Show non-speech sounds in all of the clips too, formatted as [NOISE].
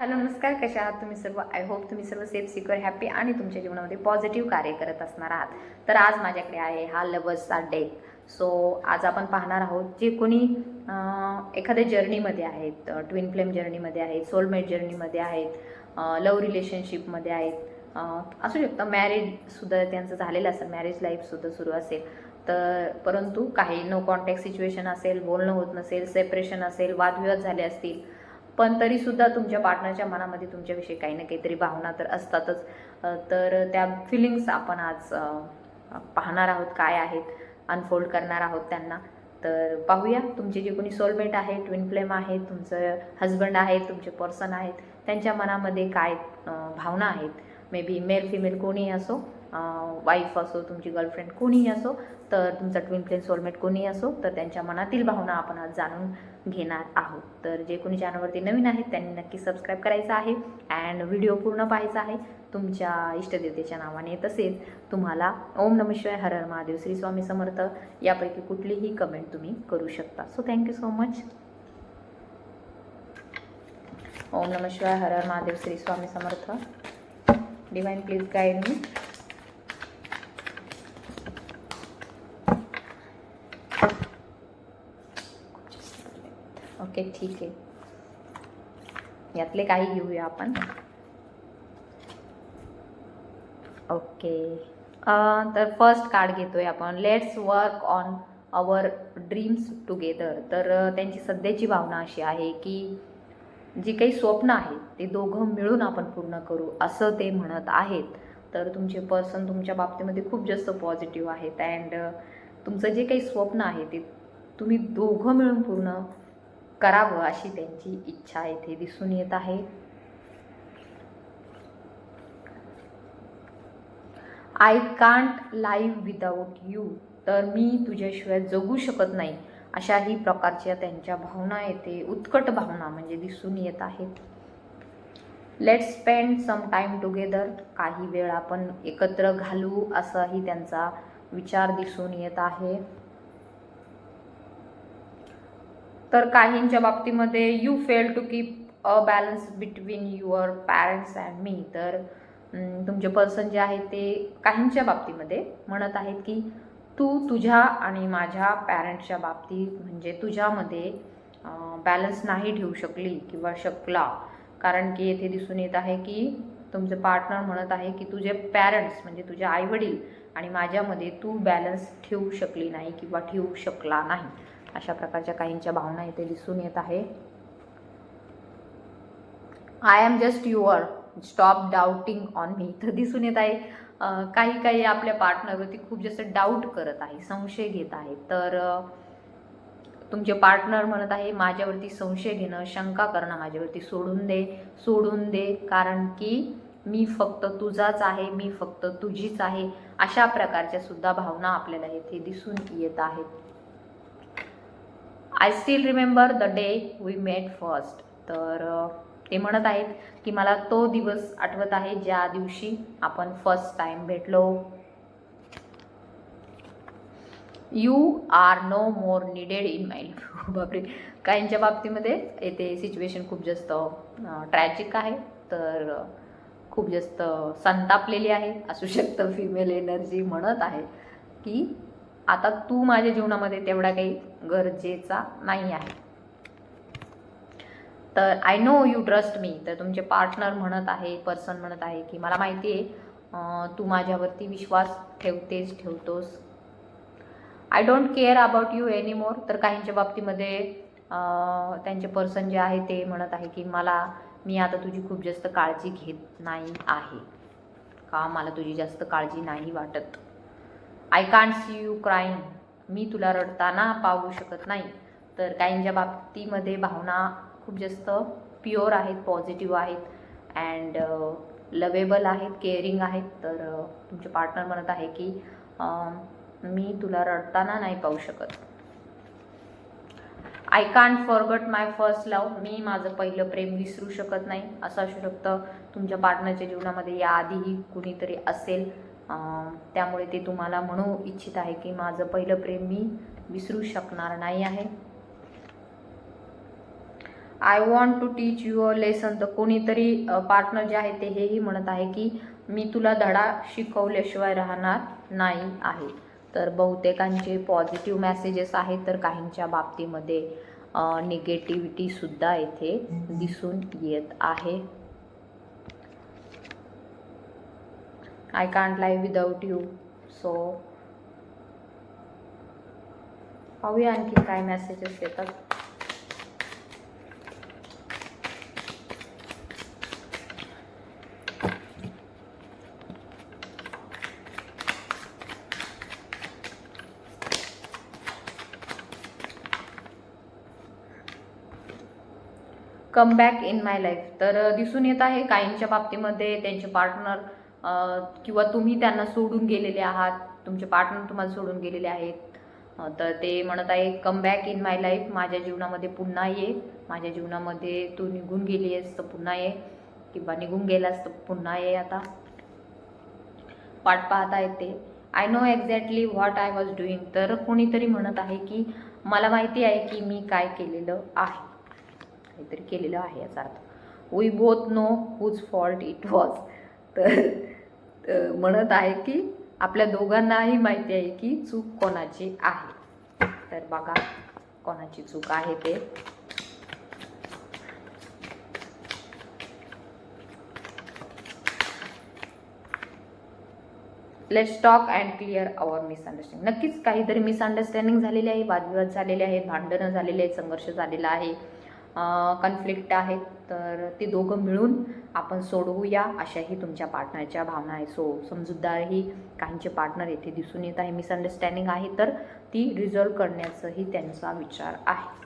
Hello नमस्कार. कशा आहात तुम्ही सर्व? आय होप तुम्ही सर्व सेफ सिक्युअर हॅपी आणि तुमच्या जीवनामध्ये पॉझिटिव्ह कार्य करत असणार आहात. तर आज माझ्याकडे आहे हा लवर्सचा डेक सो आज आपण पाहणार आहोत जे कोणी एखाद्या जर्नीमध्ये आहेत ट्विन फ्लेम जर्नीमध्ये आहेत सोलमेट जर्नीमध्ये आहेत लव रिलेशनशिपमध्ये आहेत. असू शकतं मॅरेजसुद्धा त्यांचं झालेलं असेल मॅरेज लाईफसुद्धा सुरू असेल. तर परंतु काही नो कॉन्टॅक्ट सिच्युएशन असेल बोलणं होत नसेल सेपरेशन असेल वादविवाद झाले असतील पण तरीसुद्धा तुमच्या पार्टनरच्या मनामध्ये तुमच्याविषयी काही ना काहीतरी भावना तर असतातच. तर त्या फिलिंग्स आपण आज पाहणार आहोत काय आहेत अनफोल्ड करणार आहोत त्यांना. तर पाहूया तुमचे जे कोणी सोलमेट आहे ट्विन फ्लेम आहे तुमचं हजबंड आहे तुमचे पर्सन आहेत त्यांच्या मनामध्ये काय भावना आहेत? मे बी मेल फिमेल कोणीही असो वाईफ असो तुमची गर्लफ्रेंड कोणीही असो तर तुमचा ट्विन फ्लेम सोलमेट कोणीही असो तर त्यांच्या मनातील भावना आपण आज जाणून घेणार आहोत. तर जे कोणी चॅनलवरती नवीन आहेत त्यांनी नक्की सबस्क्राईब करायचं आहे अँड व्हिडिओ पूर्ण पाहायचा आहे. तुमच्या इष्टदेवतेच्या नावाने तसेच तुम्हाला ओम नम शिवाय हर हर महादेव श्री स्वामी समर्थ यापैकी कुठलीही कमेंट तुम्ही करू शकता. So thank you so much ओम नम शिवाय हर हर Mahadev Shri Swami Samarth. Divine please guide me okay ठीक आहे. यातले काही घेऊया आपण. ओके. तर फर्स्ट कार्ड घेतोय आपण. Let's work on our dreams together तर त्यांची सध्याची भावना अशी आहे की जी काही स्वप्न आहेत ते दोघं मिळून आपण पूर्ण करू असं ते म्हणत आहेत. तर तुमचे पर्सन तुमच्या बाबतीमध्ये खूप जास्त पॉझिटिव्ह आहेत. अँड तुमचं जे काही स्वप्न आहे ते तुम्ही दोघं मिळून पूर्ण करावं अशी त्यांची इच्छा येथे दिसून येत आहे. I can't live without you तर मी तुझ्याशिवाय जगू शकत नाही. अशाही प्रकारच्या त्यांच्या भावना येते उत्कट भावना म्हणजे दिसून येत आहेत. Let spend some time together काही वेळ आपण एकत्र घालू असाही त्यांचा विचार दिसून येत आहे. तर काहींच्या बाबतीमध्ये you fail to keep a balance between your parents and me तर तुमचे पर्सन जे आहे ते काहींच्या बाबतीमध्ये म्हणत आहेत की तू तुझ्या आणि माझ्या पॅरेंट्सच्या बाबतीत म्हणजे तुझ्यामध्ये बॅलन्स नाही ठेवू शकली किंवा शकला. कारण की येथे दिसून येत आहे की तुमचे पार्टनर म्हणत आहे की तुझे पॅरेंट्स म्हणजे तुझे आईवडील आणि माझ्यामध्ये तू बॅलन्स ठेवू शकली नाही किंवा ठेवू शकला नाही. अशा प्रकारच्या काहींच्या भावना इथे दिसून येत आहे. I am just your stop doubting on me इथं दिसून येत आहे. काही काही आपल्या पार्टनरवरती खूप जास्त डाऊट करत आहे संशय घेत आहे. तर तुमचे पार्टनर म्हणत आहे माझ्यावरती संशय घेणं शंका करणं माझ्यावरती सोडून दे. सोडून दे कारण की मी फक्त तुझाच आहे मी फक्त तुझीच आहे. अशा प्रकारच्या सुद्धा भावना आपल्याला येथे दिसून येत आहेत. I still remember the day we met first तर ते म्हणत आहेत की मला तो दिवस आठवत आहे ज्या दिवशी आपण फर्स्ट टाइम भेटलो. You are no more needed in my life बापरे. काहींच्या बाबतीमध्ये येथे सिच्युएशन खूप जास्त ट्रॅजिक आहे. तर खूप जास्त संतापलेली आहे. असू शकतं फिमेल एनर्जी म्हणत आहे की आता तू माझ्या जीवनामध्ये तेवढा काही गरजेचा नाही आहे. तर I know you trust me तर तुमचे पार्टनर म्हणत आहे पर्सन म्हणत आहे की मला माहिती आहे तू माझ्यावरती विश्वास ठेवतेस ठेवतोस. I don't care about you any more तर काहींच्या बाबतीमध्ये त्यांचे पर्सन जे आहे ते म्हणत आहे की मला मी आता तुझी खूप जास्त काळजी घेत नाही आहे. का मला तुझी जास्त काळजी नाही वाटत? I can't see you crying मी तुला रडताना पाहू शकत नाही. तर काहींच्या बाबतीमध्ये भावना खूप जास्त प्युअर आहेत पॉझिटिव्ह आहेत अँड लवेबल आहेत केअरिंग आहेत. तर तुमचे पार्टनर म्हणत आहे की मी तुला रडताना नाही पाहू शकत. I can't forget my first love मी माझं पहिलं प्रेम विसरू शकत नाही. असं असू शकतं तुमच्या पार्टनरच्या जीवनामध्ये याआधीही कुणीतरी असेल. त्यामुळे ते तुम्हाला म्हणू इच्छित आहे की माझं पहिलं प्रेम मी विसरू शकणार नाही आहे. I want to teach your lesson तर कोणीतरी पार्टनर जे आहे ते हेही म्हणत आहे की मी तुला धडा शिकवल्याशिवाय राहणार नाही आहे. तर बहुतेकांचे पॉझिटिव्ह मेसेजेस आहेत तर काहींच्या बाबतीमध्ये निगेटिव्हिटीसुद्धा येथे दिसून येत आहे. I can't live without you so पाहूया आणखी काय मेसेजेस येतात. Come back in my life तर दिसून येत आहे काहींच्या बाबतीमध्ये त्यांचे पार्टनर किंवा तुम्ही त्यांना सोडून गेलेले आहात तुमचे पार्टनर तुम्हाला सोडून गेलेले आहेत. तर ते म्हणत आहे come back in my life माझ्या जीवनामध्ये पुन्हा ये. माझ्या जीवनामध्ये तू निघून गेली आहेस तर पुन्हा ये. किंवा निघून गेलास तर पुन्हा ये आता. पाठ पाहता येते. I know exactly what I was doing तर कोणीतरी म्हणत आहे की मला माहिती आहे की मी काय केलेलं आहे. काहीतरी केलेलं आहे याचा अर्थ. We both know whose fault it was तर म्हणत आहे की आपल्या दोघांनाही माहिती आहे की चूक कोणाची आहे. तर बघा कोणाची चूक आहे ते. Let's talk and clear our misunderstanding नक्कीच काहीतरी मिसअंडरस्टँडिंग झालेली आहे वादविवाद झालेले आहेत भांडणं झालेले आहेत संघर्ष झालेला आहे कन्फ्लिक्ट आहेत तर ते दोघं मिळून आपण सोडवूया अशाही तुमच्या पार्टनरच्या भावना आहे सो समजूतदारही काहींचे पार्टनर येथे दिसून येत आहे. मिसअंडरस्टँडिंग आहे तर ती रिझॉल्व करण्याचाही त्यांचा विचार आहे.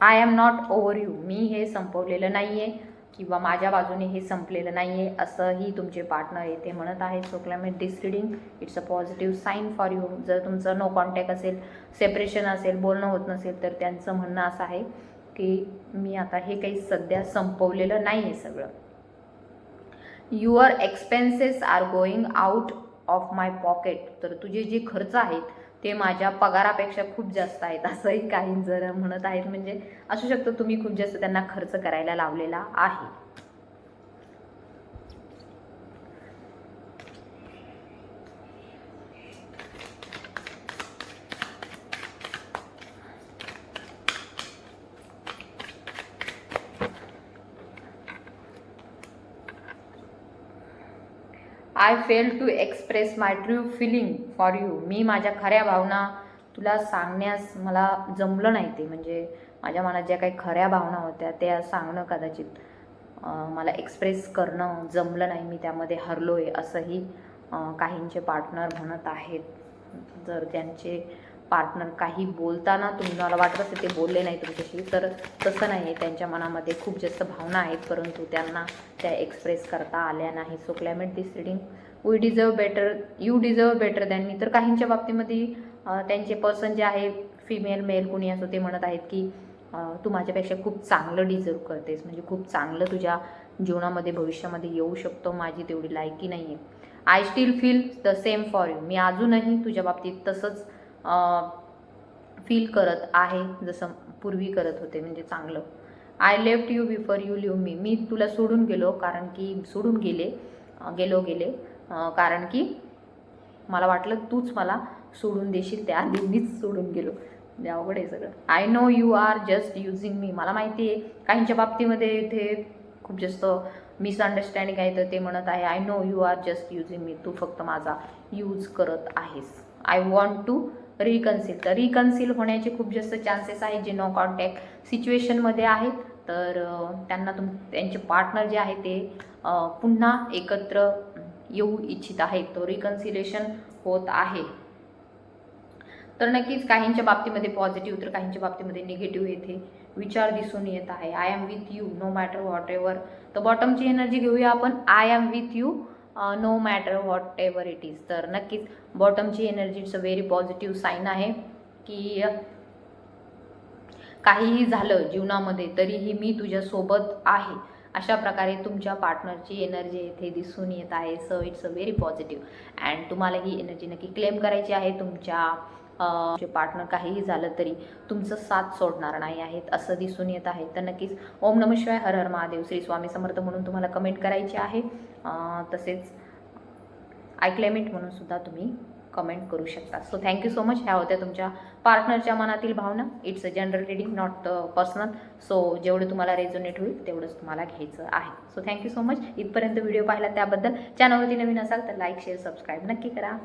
I am not over you मी हे संपवलेलं नाही आहे किंवा माझ्या बाजूने हे संपलेलं नाही आहे असंही तुमचे पार्टनर येथे म्हणत आहेत. So climate this reading it's a positive sign for you जर तुमचं नो कॉन्टॅक्ट असेल सेपरेशन असेल बोलणं होत नसेल तर त्यांचं म्हणणं असं आहे की मी आता हे काही सध्या संपवलेलं नाही आहे सगळं. Your expenses are going out of my pocket तर तुझे जे खर्च आहेत ते माझ्या पगारापेक्षा खूप जास्त आहेत. [LAUGHS] असंही काही जर म्हणत आहेत. म्हणजे असू शकतं तुम्ही खूप जास्त त्यांना खर्च करायला लावलेला आहे. I fail to express my true feeling for you मी माझ्या खऱ्या भावना तुला सांगण्यास मला जमलं नाही ते. म्हणजे माझ्या मनात ज्या काही खऱ्या भावना होत्या त्या सांगणं कदाचित मला एक्सप्रेस करणं जमलं नाही. मी त्यामध्ये हरलो आहे असंही काहींचे पार्टनर म्हणत आहेत. जर त्यांचे पार्टनर काही बोलताना तुम्हाला वाटत असेल ते बोलले नाही तुमच्याशी तर तसं नाही आहे त्यांच्या मनामध्ये खूप जास्त भावना आहेत परंतु त्यांना त्या एक्सप्रेस करता आल्या नाही. So climate this reading we deserve better you deserve better than me तर काहींच्या बाबतीमध्ये त्यांचे पर्सन जे आहे फिमेल मेल कोणी असो ते म्हणत आहेत की तू माझ्यापेक्षा खूप चांगलं डिझर्व करतेस. म्हणजे खूप चांगलं तुझ्या जीवनामध्ये भविष्यामध्ये येऊ शकतो. माझी तेवढी लायकी नाही आहे I still feel the same for you मी अजूनही तुझ्या बाबतीत तसंच फील करत आहे जसं पूर्वी करत होते म्हणजे चांगलं. I left you before you leave me मी तुला सोडून गेलो कारण की सोडून गेले गेलो गेले. कारण की मला वाटलं तूच मला सोडून देशील त्याआधी मीच सोडून गेलो. म्हणजे अवघड आहे सगळं. I know you are just using me मला माहिती आहे काहींच्या बाबतीमध्ये इथे खूप जास्त मिसअंडरस्टँडिंग आहे तर ते म्हणत आहे I know you are just using me तू फक्त माझा यूज करत आहेस. आय वॉन्ट टू रिकन्सिल तर रिकन्सिल होण्याचे खूप जास्त चान्सेस आहेत जे नो कॉन्टॅक्ट सिच्युएशनमध्ये आहेत. तर त्यांना तुम त्यांचे पार्टनर जे आहे ते पुन्हा एकत्र येऊ इच्छित आहेत. तो रिकन्सिलेशन होत आहे. तर नक्कीच काहींच्या बाबतीमध्ये पॉझिटिव्ह तर काहींच्या बाबतीमध्ये निगेटिव्ह येथे विचार दिसून येत आहे. I am with you no matter whatever तर बॉटमची एनर्जी घेऊया आपण. I am with you no matter whatever it is तर नक्कीच बॉटमची energy it's a very positive sign आहे की काहीही झालं जीवनामध्ये तरीही मी तुझ्यासोबत आहे. अशा प्रकारे तुमच्या पार्टनरची एनर्जी येथे दिसून येत आहे. So it's a very positive and तुम्हाला ही एनर्जी नक्की क्लेम करायची आहे. तुमच्या जे पार्टनर काहीही झालं तरी तुमचं साथ सोडणार नाही आहेत असं दिसून येत आहे. तर नक्कीच ओम नम शिवाय हर हर महादेव श्री स्वामी समर्थ म्हणून तुम्हाला कमेंट करायची आहे. तसेच आय म्हणून सुद्धा तुम्ही कमेंट करू शकता. सो थँक्यू सो मच ह्या होत्या तुमच्या पार्टनरच्या मनातील भावना. It's a general reading not personal so जेवढं तुम्हाला रेझोनेट होईल तेवढंच तुम्हाला घ्यायचं आहे. So thank you so much इथपर्यंत व्हिडिओ पाहिला त्याबद्दल. चॅनलवरती नवीन असाल तर लाईक शेअर सबस्क्राईब नक्की करा.